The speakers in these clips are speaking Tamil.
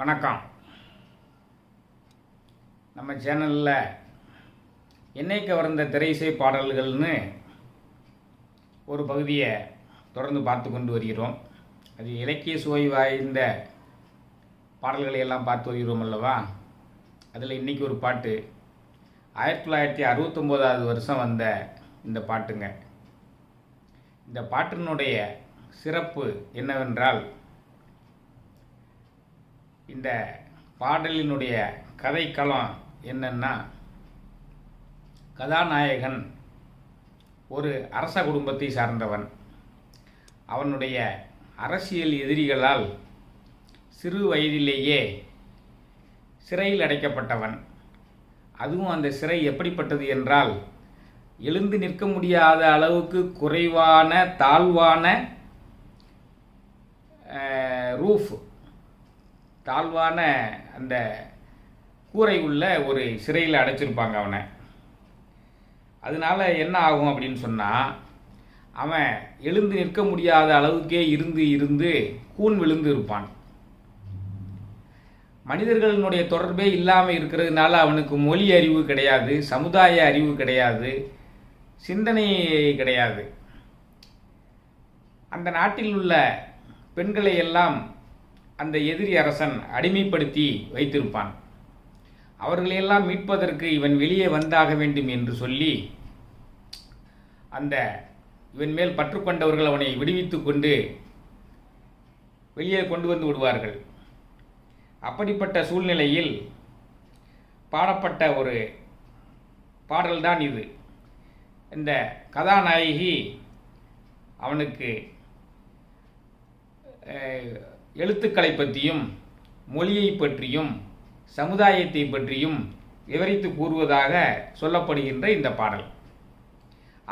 வணக்கம். நம்ம சேனலில் என்னை கவர்ந்த திரைசை பாடல்கள்னு ஒரு பகுதியை தொடர்ந்து பார்த்து கொண்டு வருகிறோம். அது இலக்கிய சுவை வாய்ந்த பாடல்களை எல்லாம் பார்த்து வருகிறோம் அல்லவா? அதில் இன்றைக்கி ஒரு பாட்டு. ஆயிரத்தி தொள்ளாயிரத்தி அறுபத்தொம்போதாவது வருஷம் வந்த இந்த பாட்டுங்க. இந்த பாட்டினுடைய சிறப்பு என்னவென்றால் இந்த பாடலினுடைய கதைக்களம் என்னன்னா கதாநாயகன் ஒரு அரச குடும்பத்தை சார்ந்தவன். அவனுடைய அரசியல் எதிரிகளால் சிறு வயதிலேயே சிறையில் அடைக்கப்பட்டவன். அதுவும் அந்த சிறை எப்படிப்பட்டது என்றால் எழுந்து நிற்க முடியாத அளவுக்கு குறைவான தாழ்வான ரூஃப் தாழ்வான அந்த கூரை உள்ள ஒரு சிறையில் அடைச்சிருப்பாங்க அவனை. அதனால என்ன ஆகும் அப்படின்னு சொன்னால் அவன் எழுந்து நிற்க முடியாத அளவுக்கே இருந்து இருந்து கூன் விழுந்து இருப்பான். மனிதர்களினுடைய தொடர்பே இல்லாமல் இருக்கிறதுனால அவனுக்கு மொழி அறிவு கிடையாது சமுதாய அறிவு கிடையாது சிந்தனை கிடையாது. அந்த நாட்டில் உள்ள பெண்களை எல்லாம் அந்த எதிரி அரசன் அடிமைப்படுத்தி வைத்திருப்பான். அவர்களையெல்லாம் மீட்பதற்கு இவன் வெளியே வந்தாக வேண்டும் என்று சொல்லி அந்த இவன் மேல் பற்றுக்கொண்டவர்கள் அவனை விடுவித்து கொண்டு வெளியே கொண்டு வந்து விடுவார்கள். அப்படிப்பட்ட சூழ்நிலையில் பாடப்பட்ட ஒரு பாடல்தான் இது. இந்த கதாநாயகி அவனுக்கு எழுத்துக்களை பற்றியும் மொழியை பற்றியும் சமுதாயத்தை பற்றியும் விவரித்து கூறுவதாக சொல்லப்படுகின்ற இந்த பாடல்.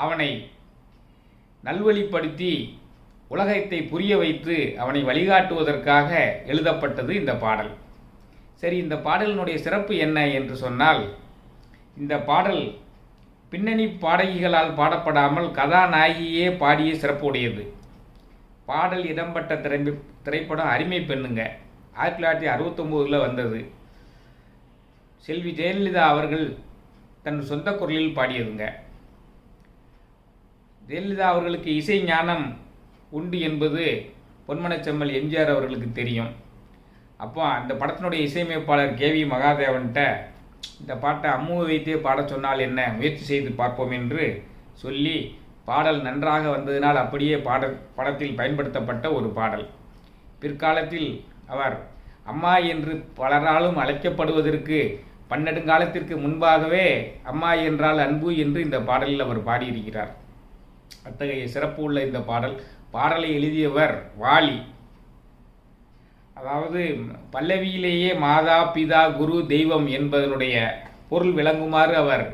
அவனை நல்வழிப்படுத்தி உலகத்தை புரிய வைத்து அவனை வழிகாட்டுவதற்காக எழுதப்பட்டது இந்த பாடல். சரி இந்த பாடலினுடைய சிறப்பு என்ன என்று சொன்னால் இந்த பாடல் பின்னணி பாடகிகளால் பாடப்படாமல் கதாநாயகியே பாடிய சிறப்புடையது. பாடல் இடம்பெற்ற திறமை திரைப்படம் அருமை பெண்ணுங்க. ஆயிரத்தி தொள்ளாயிரத்தி அறுபத்தொம்போதில் வந்தது. செல்வி ஜெயலலிதா அவர்கள் தன் சொந்த குரலில் பாடியதுங்க. ஜெயலலிதா அவர்களுக்கு இசை ஞானம் உண்டு என்பது பொன்மனச்செம்மல் எம்ஜிஆர் அவர்களுக்கு தெரியும். அப்போ அந்த படத்தினுடைய இசையமைப்பாளர் கே வி மகாதேவன்கிட்ட இந்த பாட்டை அம்முவை வைத்தே பாடச் சொன்னால் என்ன? முயற்சி செய்து பார்ப்போம் என்று சொல்லி பாடல் நன்றாக வந்ததினால் அப்படியே பாட படத்தில் பயன்படுத்தப்பட்ட ஒரு பாடல். பிற்காலத்தில் அவர் அம்மா என்று பலராலும் அழைக்கப்படுவதற்கு பன்னெடுங்காலத்திற்கு முன்பாகவே அம்மா என்றால் அன்பு என்று இந்த பாடலில் அவர் பாடியிருக்கிறார். அத்தகைய சிறப்பு உள்ள இந்த பாடல் பாடலை எழுதியவர் வாலி. அதாவது பல்லவியிலேயே மாதா பிதா குரு தெய்வம் என்பதனுடைய பொருள் விளங்குமாறு அவர்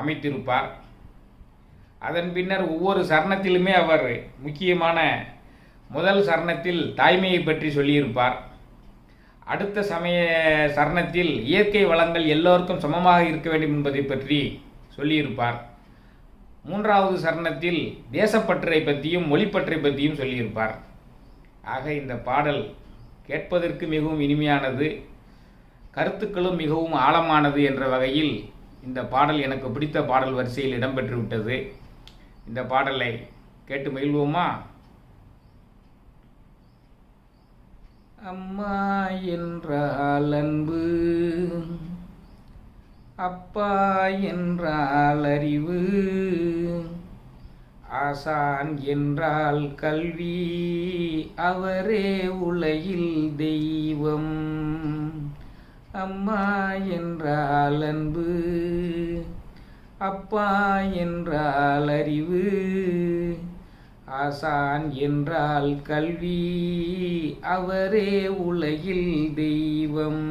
அமைத்திருப்பார். அதன் பின்னர் ஒவ்வொரு சரணத்திலுமே அவர் முக்கியமான முதல் சரணத்தில் தாய்மையை பற்றி சொல்லியிருப்பார். அடுத்த சமய சரணத்தில் இயற்கை வளங்கள் எல்லோருக்கும் சமமாக இருக்க வேண்டும் என்பதை பற்றி சொல்லியிருப்பார். மூன்றாவது சரணத்தில் தேசப்பற்றை பற்றியும் மொழிப்பற்றை பற்றியும் சொல்லியிருப்பார். ஆக இந்த பாடல் கேட்பதற்கு மிகவும் இனிமையானது கருத்துக்களும் மிகவும் ஆழமானது என்ற வகையில் இந்த பாடல் எனக்கு பிடித்த பாடல் வரிசையில் இடம்பெற்றுவிட்டது. இந்த பாடலை கேட்டு மகிழ்வோமா? அம்மா என்றால் அன்பு அப்பா என்றால் அறிவு ஆசான் என்றால் கல்வி அவரே உலகில் தெய்வம். அம்மா என்றால் அன்பு அப்பா என்றால் அறிவு ஆசான் என்றால் கல்வி அவரே உலகில் தெய்வம்.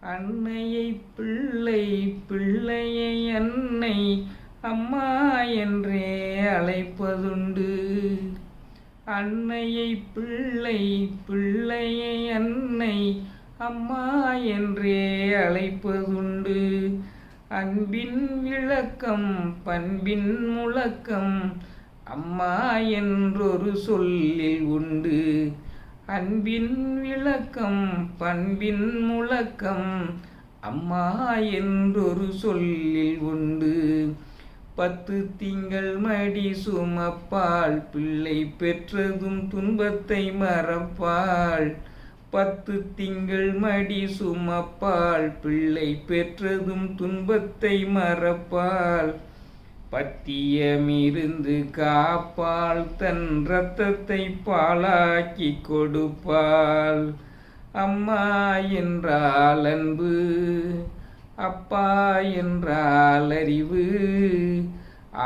அன்னையை பிள்ளை பிள்ளையை அன்னை அம்மா என்றே அழைப்பதுண்டு. அன்னையை பிள்ளை பிள்ளையை அன்னை அம்மா என்றே அழைப்பதுண்டு. அன்பின் விளக்கம் பண்பின் முழக்கம் அம்மா என்றொரு சொல்லில் உண்டு. அன்பின் விளக்கம் பண்பின் முழக்கம் அம்மா என்றொரு சொல்லில் உண்டு. பத்து திங்கள் மடி சுமப்பாள் பிள்ளை பெற்றதும் துன்பத்தை மறப்பாள். பத்து திங்கள் மடி சுமப்பால் பிள்ளை பெற்றதும் துன்பத்தை மறப்பால். பத்தியமிருந்து காப்பால் தன் ரத்தத்தை பாலாக்கி கொடுப்பாள் அம்மா என்றால் அன்பு அப்பா என்றால் அறிவு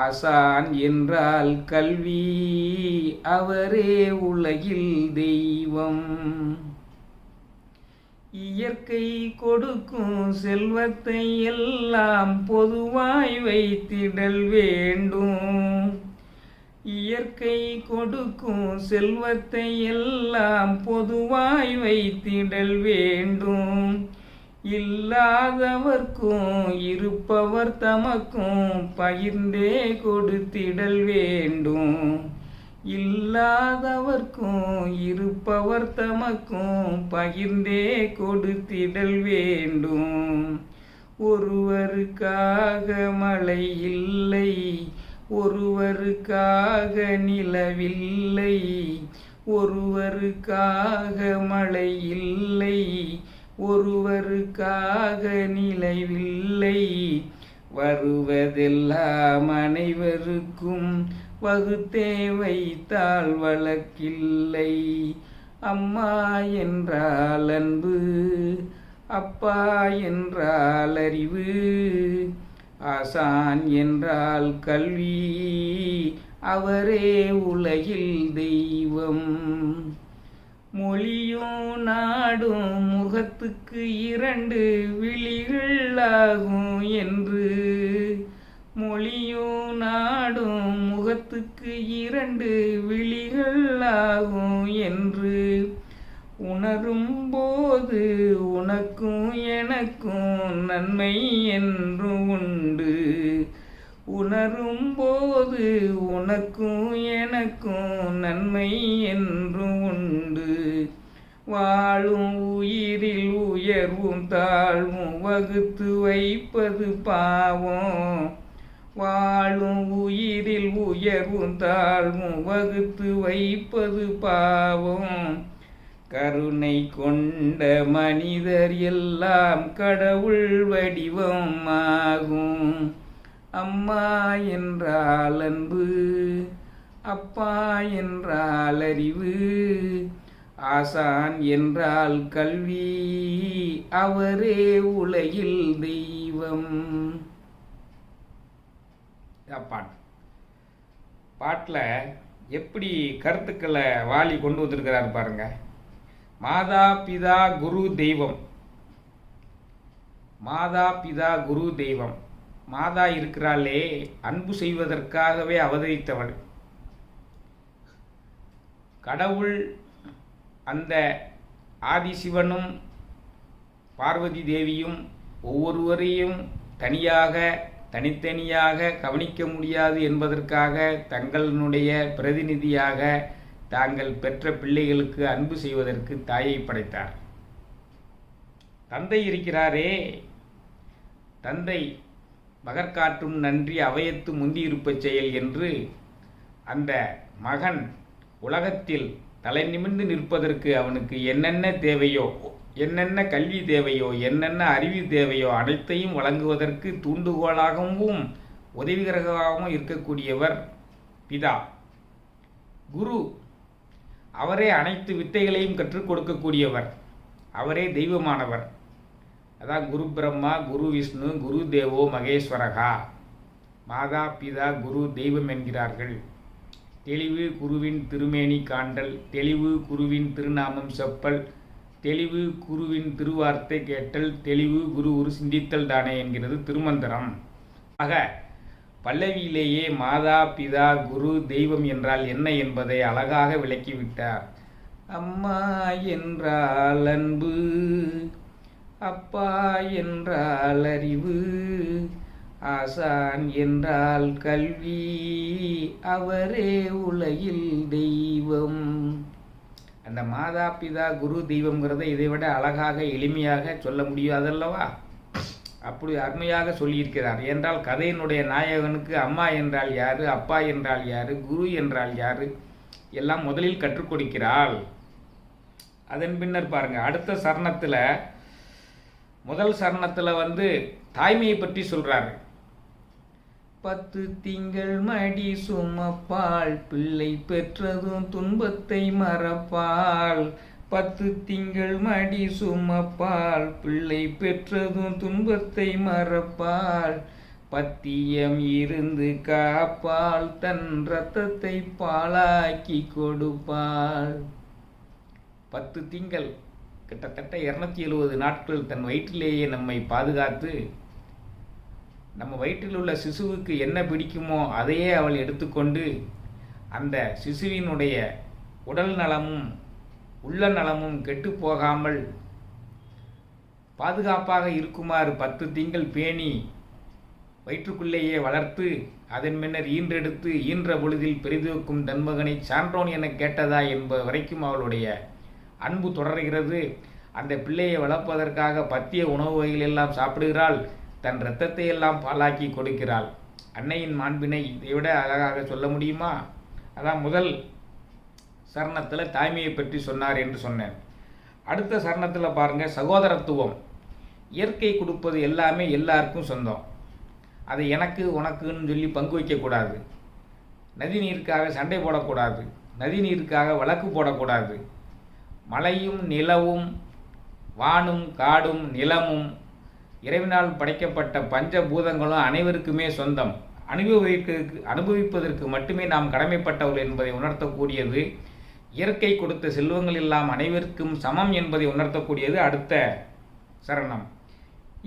ஆசான் என்றால் கல்வி அவரே உலகில் தெய்வம். இயற்கை கொடுக்கும் செல்வத்தை எல்லாம் பொதுவாய் வைத்திடல் வேண்டும். இயற்கை கொடுக்கும் செல்வத்தை எல்லாம் பொதுவாய் வைத்திடல் வேண்டும். இல்லாதவர்க்கும் இருப்பவர் தமக்கும் பகிர்ந்தே கொடுத்திடல் வேண்டும். இல்லாதவர்க்கும் இருப்பவர் தமக்கும் பகிர்ந்தே கொடுத்திடல் வேண்டும். ஒருவருக்காக மழை இல்லை ஒருவருக்காக நிலவில்லை ஒருவருக்காக மழை இல்லை ஒருவருக்காக நிலவில்லை. வருவதெல்லாம் அனைவருக்கும் வகுத்தே வைத்தால் வழக்கில்லை. அம்மா என்றால் அன்பு அப்பா என்றால் அறிவு ஆசான் என்றால் கல்வி அவரே உலகில் தெய்வம். மொழியும் நாடும் முகத்துக்கு இரண்டு விழிகளாகும் என்று. மொழியும் நாடும் முகத்துக்கு இரண்டு விழிகளாகும் என்று. உணரும் போது உனக்கும் எனக்கும் நன்மை என்று உண்டு. உணரும் போது உனக்கும் எனக்கும் நன்மை என்று உண்டு. வாழும் உயிரில் உயர்வும் தாழ்வும் வகுத்து வைப்பது பாவம். வாழும் உயிரில் உயர்வும் தாழ்வும் வகுத்து வைப்பது பாவம். கருணை கொண்ட மனிதர் எல்லாம் கடவுள் வடிவம் ஆகும். அம்மா என்றால் அன்பு அப்பா என்றால் அறிவு ஆசான் என்றால் கல்வி அவரே உலகில் தெய்வம். பாட்டு. பாட்டில் எப்படி கருத்துக்களை வாலி கொண்டு வந்திருக்கிறார் பாருங்க. மாதா பிதா குரு தெய்வம். மாதா பிதா குரு தெய்வம். மாதா இருக்கிறாளே அன்பு செய்வதற்காகவே அவதரித்தவள். கடவுள் அந்த ஆதிசிவனும் பார்வதி தேவியும் ஒவ்வொருவரையும் தனியாக தனித்தனியாக கவனிக்க முடியாது என்பதற்காக தங்களுடைய பிரதிநிதியாக தாங்கள் பெற்ற பிள்ளைகளுக்கு அன்பு செய்வதற்கு தாயை படைத்தார். தந்தை இருக்கிறாரே தந்தை மகற்காற்றும் நன்றி அவையத்து முந்தியிருப்பச் செயல் என்று அந்த மகன் உலகத்தில் தலை நிமிர்ந்து நிற்பதற்கு அவனுக்கு என்னென்ன தேவையோ என்னென்ன கல்வி தேவையோ என்னென்ன அறிவு தேவையோ அனைத்தையும் வழங்குவதற்கு தூண்டுகோலாகவும் உதவிகரமாகவும் இருக்கக்கூடியவர் பிதா. குரு அவரே அனைத்து வித்தைகளையும் கற்றுக் கொடுக்கக்கூடியவர். அவரே தெய்வமானவர். அதான் குரு பிரம்மா குரு விஷ்ணு குரு தேவோ மகேஸ்வரகா. மாதா பிதா குரு தெய்வம் என்கிறார்கள். தெளிவு குருவின் திருமேனி காண்டல் தெளிவு குருவின் திருநாமம் செப்பல் தெளிவு குருவின் திருவார்த்தை கேட்டல் தெளிவு குரு ஒரு சிந்தித்தல் தானே என்கிறது திருமந்திரம். ஆக பல்லவியிலேயே மாதா பிதா குரு தெய்வம் என்றால் என்ன என்பதை அழகாக விளக்கிவிட்டார். அம்மா என்றால் அன்பு. அப்பா என்றால் அறிவு ஆசான் என்றால் கல்வி அவரே உலகில் தெய்வம். அந்த மாதா பிதா குரு தெய்வம்ங்கிறத இதை விட அழகாக எளிமையாக சொல்ல முடியாதல்லவா அப்படி அருமையாக சொல்லியிருக்கிறார். என்றால் கதையினுடைய நாயகனுக்கு அம்மா என்றால் யாரு அப்பா என்றால் யாரு குரு என்றால் யாரு? எல்லாம் முதலில் கற்றுக் கொடுக்கிறாள். அதன் பின்னர் பாருங்க அடுத்த சரணத்தில் முதல் சரணத்தில் வந்து தாய்மையை பற்றி சொல்கிறாரு பத்து திங்கள் மடி சுமப்பாள் பிள்ளை பெற்றதும் துன்பத்தை மறப்பாள். பத்து திங்கள் மடி சுமப்பாள் பிள்ளை பெற்றதும் துன்பத்தை மறப்பாள். பத்தியம் இருந்து காப்பாள் தன் ரத்தத்தை பாலாக்கி கொடுப்பாள். பத்து திங்கள். கிட்டத்தட்ட இருநூத்தி எழுபது நாட்கள் தன் வயிற்றிலேயே நம்மை பாதுகாத்து நம்ம வயிற்றில் உள்ள சிசுவுக்கு என்ன பிடிக்குமோ அதையே அவள் எடுத்துக்கொண்டு அந்த சிசுவினுடைய உடல் நலமும் உள்ள நலமும் கெட்டு போகாமல் பாதுகாப்பாக இருக்குமாறு பத்து திங்கள் பேணி வயிற்றுக்குள்ளேயே வளர்த்து அதன் பின்னர் ஈன்றெடுத்து ஈன்ற பொழுதில் பெரிதுக்கும் தன்மகனை சான்றோன் என கேட்டதா என்பது வரைக்கும் அவளுடைய அன்பு தொடர்கிறது. அந்த பிள்ளையை வளர்ப்பதற்காக பத்திய உணவு வகைகள் எல்லாம் சாப்பிடுகிறாள். தன் இரத்தத்தை எல்லாம் பாலாக்கி கொடுக்கிறாள். அன்னையின் மாண்பினை இதை விட அழகாக சொல்ல முடியுமா? அதான் முதல் சரணத்தில் தாய்மையை பற்றி சொன்னார் என்று சொன்னேன். அடுத்த சரணத்தில் பாருங்கள் சகோதரத்துவம். இயற்கை கொடுப்பது எல்லாமே எல்லாருக்கும் சொந்தம். அதை எனக்கு உனக்குன்னு சொல்லி பங்கு வைக்கக்கூடாது நதி நீருக்காக சண்டை போடக்கூடாது நதி நீருக்காக வழக்கு போடக்கூடாது மலையும் நிலவும் வானும் காடும் நிலமும் இறைவனால் படைக்கப்பட்ட பஞ்சபூதங்களும் அனைவருக்குமே சொந்தம். அனுபவிக்கு அனுபவிப்பதற்கு மட்டுமே நாம் கடமைப்பட்டவர்கள் என்பதை உணர்த்தக்கூடியது. இயற்கை கொடுத்த செல்வங்கள் எல்லாம் அனைவருக்கும் சமம் என்பதை உணர்த்தக்கூடியது அடுத்த சரணம்.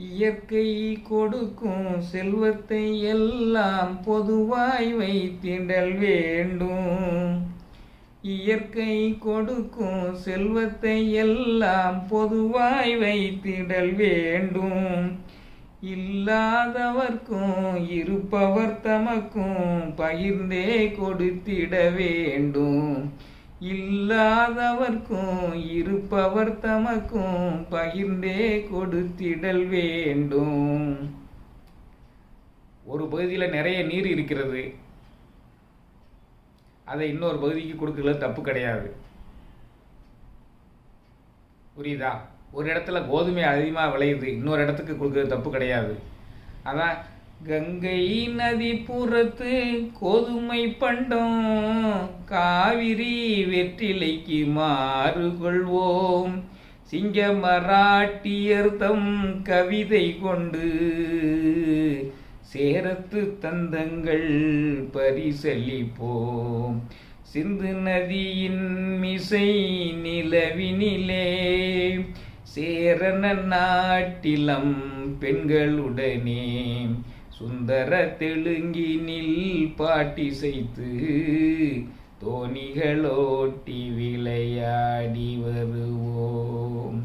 இயற்கை கொடுக்கும் செல்வத்தை எல்லாம் பொதுவாய் வைத்திடல் வேண்டும். இயற்கை கொடுக்கும் செல்வத்தை எல்லாம் பொதுவாய் வைத்திடல் வேண்டும். இல்லாதவர்க்கும் இருப்பவர் தமக்கும் பகிர்ந்தே கொடுத்திட வேண்டும். இல்லாதவர்க்கும் இருப்பவர் தமக்கும் பகிர்ந்தே கொடுத்திடல் வேண்டும். ஒரு பகுதியில் நிறைய நீர் இருக்கிறது. அதை இன்னொரு பகுதிக்கு கொடுக்கறது தப்பு கிடையாது. புரியுதா? ஒரு இடத்துல கோதுமை அதிகமாக விளையுது இன்னொரு இடத்துக்கு கொடுக்குறது தப்பு கிடையாது. அதான் கங்கை நதி புறத்து கோதுமை பண்டம் காவிரி வெற்றிலைக்கு மாறு கொள்வோம் சிங்க மராட்டியர்தம் கவிதை கொண்டு சேரத்து தந்தங்கள் பரிசளிப்போம் சிந்து நதியின் மிசை நிலவினிலே சேரண நாட்டிலம் பெண்களுடனே சுந்தர தெலுங்கினில் பாட்டிசைத்து தோணிகளோட்டி விளையாடி வருவோம்.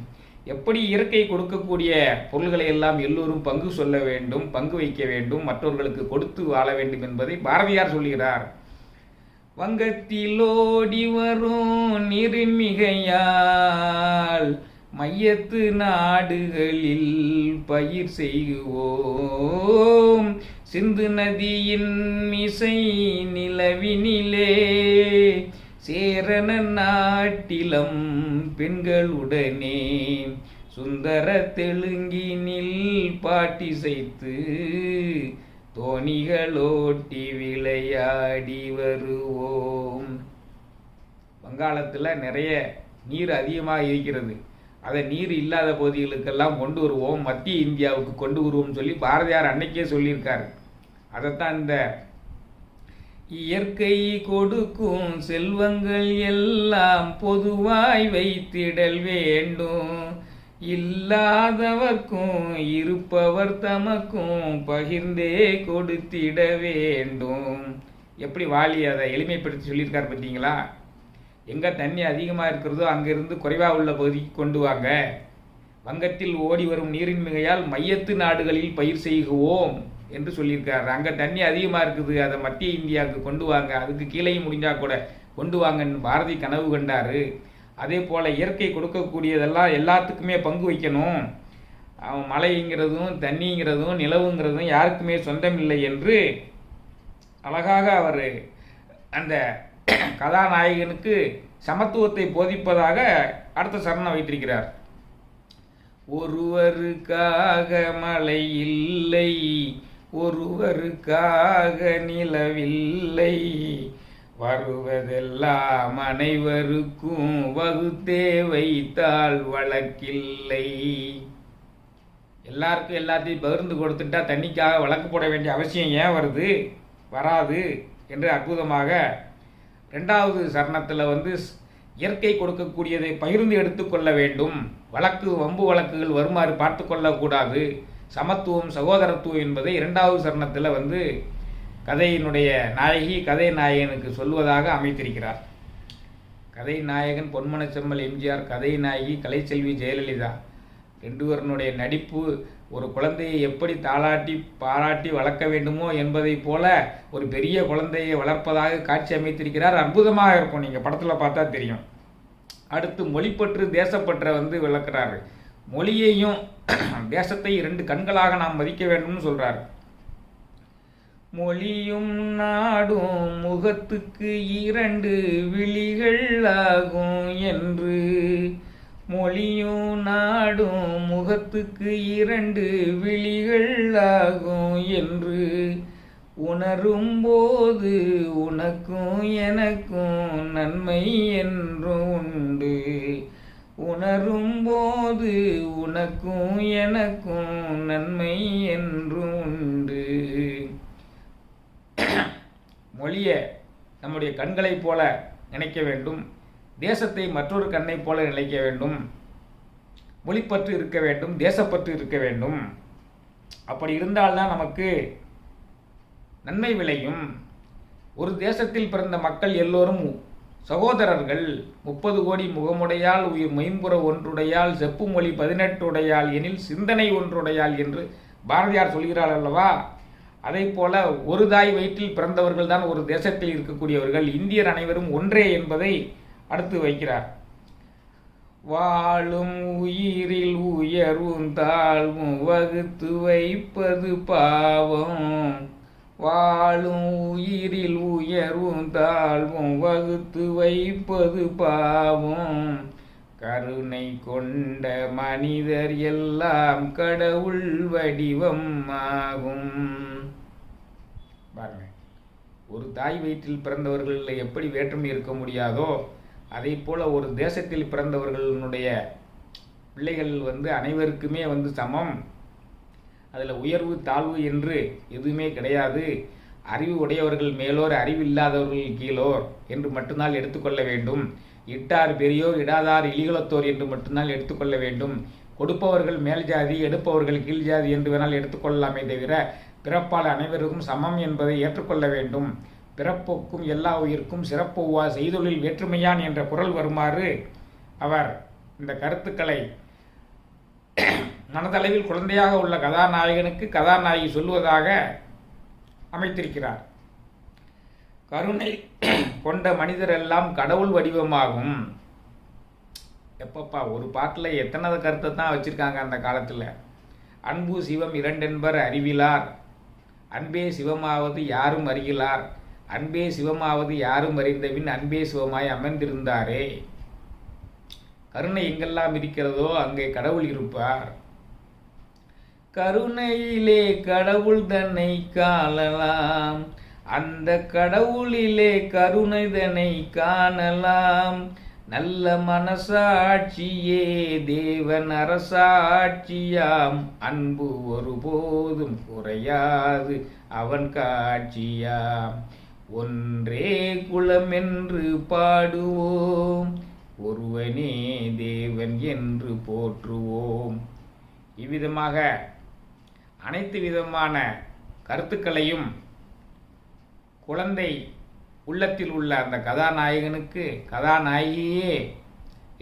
எப்படி இயற்கை கொடுக்கக்கூடிய பொருள்களை எல்லாம் எல்லோரும் பங்கு சொல்ல வேண்டும் பங்கு வைக்க வேண்டும் மற்றவர்களுக்கு கொடுத்து வாழ வேண்டும் என்பதை பாரதியார் சொல்கிறார் வங்கத்திலோடி வரும் நீரின் மையத்து நாடுகளில் பயிர் செய்குவோம் சிந்து நதியின் இசை நிலவினிலே சேரண நாட்டிலம் பெண்களுடனே சுந்தர தெலுங்கினில் பாட்டி செய்து தோணிகளோட்டி விளையாடி வருவோம். வங்காளத்தில் நிறைய நீர் அதிகமாக இருக்கிறது. அதை நீர் இல்லாத பகுதிகளுக்கெல்லாம் கொண்டு வருவோம். மத்திய இந்தியாவுக்கு கொண்டு வருவோம்னு சொல்லி பாரதியார் அன்னைக்கே சொல்லியிருக்காரு. அதைத்தான் இந்த இயற்கை கொடுக்கும் செல்வங்கள் எல்லாம் பொதுவாய் வைத்திடல் வேண்டும். இல்லாதவர்க்கும் இருப்பவர் தமக்கும் பகிர்ந்தே கொடுத்திட வேண்டும். எப்படி வாலி அதை எளிமைப்படுத்தி சொல்லியிருக்கார் பார்த்தீங்களா? எங்கே தண்ணி அதிகமாக இருக்கிறதோ அங்கிருந்து குறைவாக உள்ள பகுதிக்கு கொண்டு வாங்க. வங்கத்தில் ஓடி வரும் நீரின் மிகையால் மையத்து நாடுகளில் பயிர் செய்குவோம். என்று சொல்லியிருக்காரு அங்கே தண்ணி அதிகமாக இருக்குது அதை மத்திய இந்தியாவுக்கு கொண்டு வாங்க அதுக்கு கீழே முடிஞ்சால் கூட கொண்டு வாங்கன்னு பாரதி கனவு கண்டார். அதே போல் இயற்கை கொடுக்கக்கூடியதெல்லாம் எல்லாத்துக்குமே பங்கு வைக்கணும். அவன் மழைங்கிறதும் தண்ணிங்கிறதும் நிலவுங்கிறதும் யாருக்குமே சொந்தமில்லை என்று அழகாக அவர் அந்த கதாநாயகனுக்கு சமத்துவத்தை போதிப்பதாக அடுத்த சரணம் வைத்திருக்கிறார். ஒருவருக்காக மழை இல்லை ஒருவருக்காக நிலவில்லை. வருவதெல்லாம் அனைவருக்கும் வகுத்தே வைத்தால் வழக்கில்லை. எல்லாருக்கும் எல்லாத்தையும் பகிர்ந்து கொடுத்துட்டா தண்ணிக்காக வழக்கு போட வேண்டிய அவசியம் ஏன் வருது? வராது என்று அற்புதமாக ரெண்டாவது சரணத்தில் வந்து இயற்கை கொடுக்கக்கூடியதை பகிர்ந்து எடுத்துக்கொள்ள வேண்டும். வழக்கு வம்பு வழக்குகள் வருமாறு பார்த்து கொள்ளக்கூடாது சமத்துவம் சகோதரத்துவம் என்பதை இரண்டாவது சரணத்தில் வந்து கதையினுடைய நாயகி கதை நாயகனுக்கு சொல்வதாக அமைத்திருக்கிறார். கதை நாயகன் பொன்மன செம்மல் எம்ஜிஆர் கதை நாயகி கலைச்செல்வி ஜெயலலிதா ரெண்டு பேருனுடைய நடிப்பு ஒரு குழந்தையை எப்படி தாளாட்டி பாராட்டி வளர்க்க வேண்டுமோ என்பதைப் போல ஒரு பெரிய குழந்தையை வளர்ப்பதாக காட்சி அமைத்திருக்கிறார். அற்புதமாக இருக்கும். நீங்கள் படத்தில் பார்த்தா தெரியும். அடுத்து மொழிப்பற்று தேசப்பற்றை வந்து விளக்குறாரு. மொழியையும் தேசத்தை இரண்டு கண்களாக நாம் மதிக்க வேண்டும்னு சொல்கிறார் மொழியும் நாடும் முகத்துக்கு இரண்டு விழிகள் ஆகும் என்று. மொழியும் நாடும் முகத்துக்கு இரண்டு விழிகள் ஆகும் என்று. உணரும் போது உனக்கும் எனக்கும் நன்மை என்றும் உண்டு. உணரும் போது உனக்கும் எனக்கும் நன்மை என்றும் உண்டு மொழியை நம்முடைய கண்களைப் போல நினைக்க வேண்டும். தேசத்தை மற்றொரு கண்ணைப் போல நினைக்க வேண்டும். மொழிப்பற்று இருக்க வேண்டும் தேசப்பற்று இருக்க வேண்டும். அப்படி இருந்தால்தான் நமக்கு நன்மை விளையும். ஒரு தேசத்தில் பிறந்த மக்கள் எல்லோரும் சகோதரர்கள் முப்பது கோடி முகமுடையால் உயிர் மெய்ம்புற ஒன்றுடையால் செப்பு மொழி பதினெட்டுடையால் எனில் சிந்தனை ஒன்றுடையால் என்று பாரதியார் சொல்கிறார் அல்லவா? அதை போல ஒரு தாய் வயிற்றில் பிறந்தவர்கள் தான் ஒரு தேசத்தில் இருக்கக்கூடியவர்கள். இந்தியர் அனைவரும் ஒன்றே என்பதை அடுத்து வைக்கிறார். வாழும் உயிரில் உயர்வும் தாழ்வும் வகுத்து வைப்பது பாவம். வாழும் உயிரில் உயர்வும் தாழ்வும் வகுத்து வைப்பது பாவம். கருணை கொண்ட மனிதர் எல்லாம் கடவுள் வடிவம் ஆகும். பாருங்க ஒரு தாய் வயிற்றில் பிறந்தவர்களில் எப்படி வேற்றுமை இருக்க முடியாதோ அதே போல ஒரு தேசத்தில் பிறந்தவர்களுடைய பிள்ளைகள் வந்து அனைவருக்குமே வந்து சமம். அதில் உயர்வு தாழ்வு என்று எதுவுமே கிடையாது. அறிவு உடையவர்கள் மேலோர் அறிவு இல்லாதவர்கள் கீழோர் என்று மட்டும்தான் எடுத்துக்கொள்ள வேண்டும். இட்டார் பெரியோர் இடாதார் இலிகுலத்தோர் என்று மட்டும்தான் எடுத்துக்கொள்ள வேண்டும். கொடுப்பவர்கள் மேல் ஜாதி எடுப்பவர்கள் கீழ் ஜாதி என்று வேணால் எடுத்துக்கொள்ளலாமே தவிர பிறப்பால் அனைவருக்கும் சமம் என்பதை ஏற்றுக்கொள்ள வேண்டும். பிறப்புக்கும் எல்லா உயிர்க்கும் சிறப்புவா செய்தொழில் வேற்றுமையான் என்ற குரல் வருமாறு அவர் இந்த கருத்துக்களை மனதளவில் குழந்தையாக உள்ள கதாநாயகனுக்கு கதாநாயகி சொல்லுவதாக அமைத்திருக்கிறார். கருணை கொண்ட மனிதரெல்லாம் கடவுள் வடிவமாகும். எப்பப்பா ஒரு பாட்டில் எத்தனை கருத்தை தான் வச்சுருக்காங்க அந்த காலத்தில்? அன்பு சிவம் இரண்டென்பர் அறிவிலார். அன்பே சிவமாவது யாரும் அறிகிலார் அன்பே சிவமாவது யாரும் அறிந்தபின் அன்பே சிவமாய் அமர்ந்திருந்தாரே. கருணை எங்கெல்லாம் இருக்கிறதோ அங்கே கடவுள் இருப்பார். கருணையிலே கடவுள் தன்னை காணலாம். அந்த கடவுளிலே கருணைதனை காணலாம். நல்ல மனசாட்சியே தேவன் அரசாட்சியாம். அன்பு ஒருபோதும் குறையாது அவன் காட்சியாம். ஒன்றே குலம் என்று பாடுவோம் ஒருவனே தேவன் என்று போற்றுவோம். இவ்விதமாக அனைத்து விதமான கருத்துக்களையும் குழந்தை உள்ளத்தில் உள்ள அந்த கதாநாயகனுக்கு கதாநாயகியே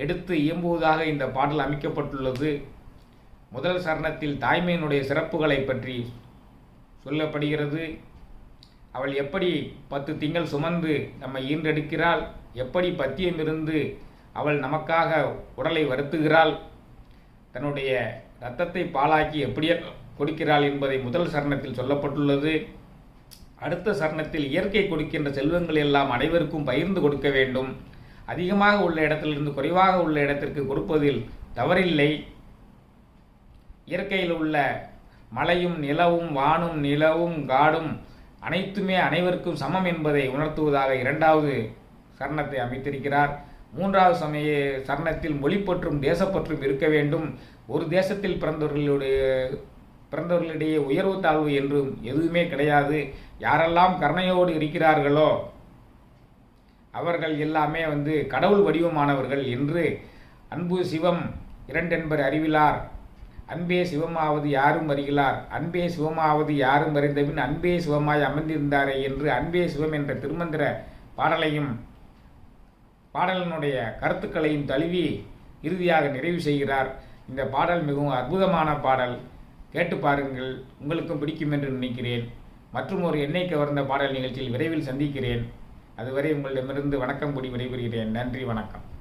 எடுத்து இயம்புவதாக இந்த பாடல் அமைக்கப்பட்டுள்ளது. முதல் சரணத்தில் தாய்மையினுடைய சிறப்புகளை பற்றி சொல்லப்படுகிறது. அவள் எப்படி பத்து திங்கள் சுமந்து நம்மை ஈன்றெடுக்கிறாள்? எப்படி பத்தியம் இருந்து அவள் நமக்காக உடலை வருத்துகிறாள்? தன்னுடைய இரத்தத்தை பாலாக்கி எப்படியெல்லாம் கொடுக்கிறாள் என்பதை முதல் சரணத்தில் சொல்லப்பட்டுள்ளது. அடுத்த சரணத்தில் இயற்கை கொடுக்கின்ற செல்வங்கள் எல்லாம் அனைவருக்கும் பகிர்ந்து கொடுக்க வேண்டும். அதிகமாக உள்ள இடத்திலிருந்து குறைவாக உள்ள இடத்திற்கு கொடுப்பதில் தவறில்லை. இயற்கையில் உள்ள மலையும் நிலவும் வானும் நிலவும் காடும் அனைத்துமே அனைவருக்கும் சமம் என்பதை உணர்த்துவதாக இரண்டாவது சரணத்தை அமைத்திருக்கிறார். மூன்றாவது சமய சரணத்தில் மொழிப்பற்றும் தேசப்பற்றும் இருக்க வேண்டும். ஒரு தேசத்தில் பிறந்தவர்களுடைய பிறந்தவர்களிடையே உயர்வு தாழ்வு என்றும் எதுவுமே கிடையாது. யாரெல்லாம் கருணையோடு இருக்கிறார்களோ அவர்கள் எல்லாமே வந்து கடவுள் வடிவமானவர்கள் என்று அன்பு சிவம் இரண்டென்பர் அறிவிலார். அன்பே சிவமாவது யாரும் அறிகிறார். அன்பே சிவமாவது யாரும் அறிந்தபின் அன்பே சிவமாய் அமர்ந்திருந்தாரே என்று அன்பே சிவம் என்ற திருமந்திர பாடலையும் பாடலினுடைய கருத்துக்களையும் தழுவி இறுதியாக நிறைவு செய்கிறார். இந்த பாடல் மிகவும் அற்புதமான பாடல். கேட்டு பாருங்கள் உங்களுக்கும் பிடிக்கும் என்று நினைக்கிறேன். மற்றும் ஒரு எண்ணெய் கவர்ந்த பாடல் நிகழ்ச்சியில் விரைவில் சந்திக்கிறேன். அதுவரை உங்களிடமிருந்து வணக்கம் கூடி விடைபெறுகிறேன். நன்றி வணக்கம்.